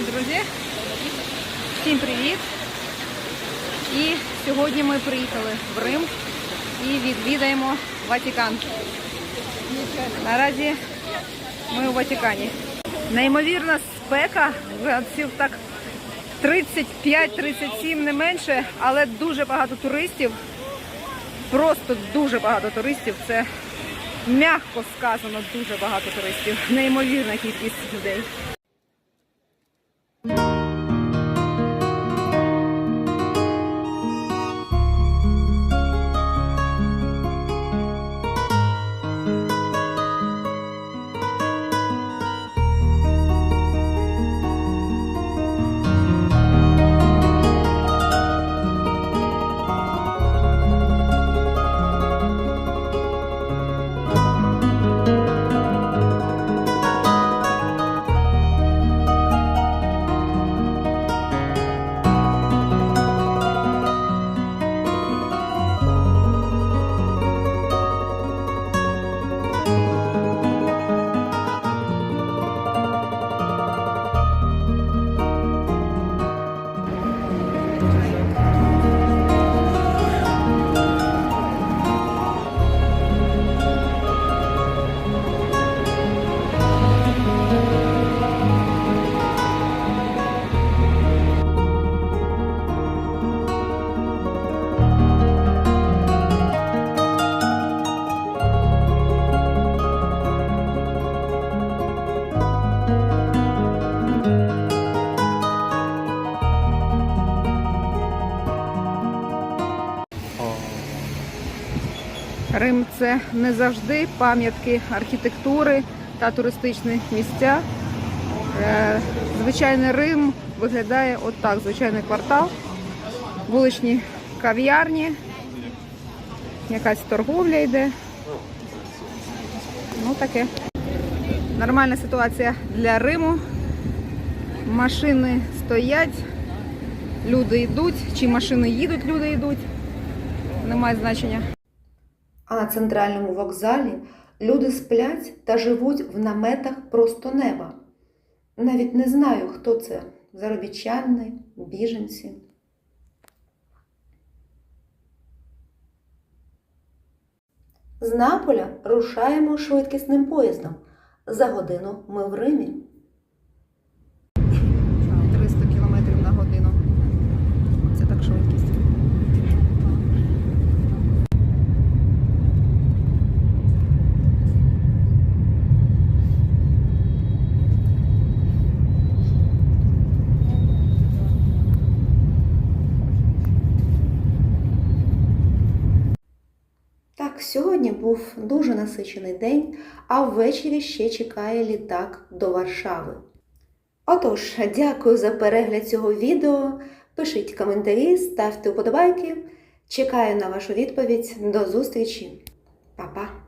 Друзі, всім привіт! І сьогодні ми приїхали в Рим і відвідаємо Ватикан. Наразі ми у Ватикані. Неймовірна спека, градусів так 35-37 не менше, але дуже багато туристів. Просто дуже багато туристів. Це м'яко сказано, дуже багато туристів. Неймовірна кількість людей. Рим це не завжди пам'ятки архітектури та туристичні місця. Е, Звичайний Рим виглядає отак, звичайний квартал, вуличні кав'ярні, якась торговля йде. Ну таке. Нормальна ситуація для Риму. Машини стоять, люди йдуть, чи машини їдуть, люди йдуть. Немає значення. А на центральному вокзалі люди сплять та живуть в наметах просто неба. Навіть не знаю, хто це заробітчани, біженці. З Наполя рушаємо швидкісним поїздом. За годину ми в Римі. 300 км на годину. Це так швидкість. Сьогодні був дуже насичений день, а ввечері ще чекає літак до Варшави. Отож, дякую за перегляд цього відео. Пишіть коментарі, ставте вподобайки. Чекаю на вашу відповідь. До зустрічі. Па-па!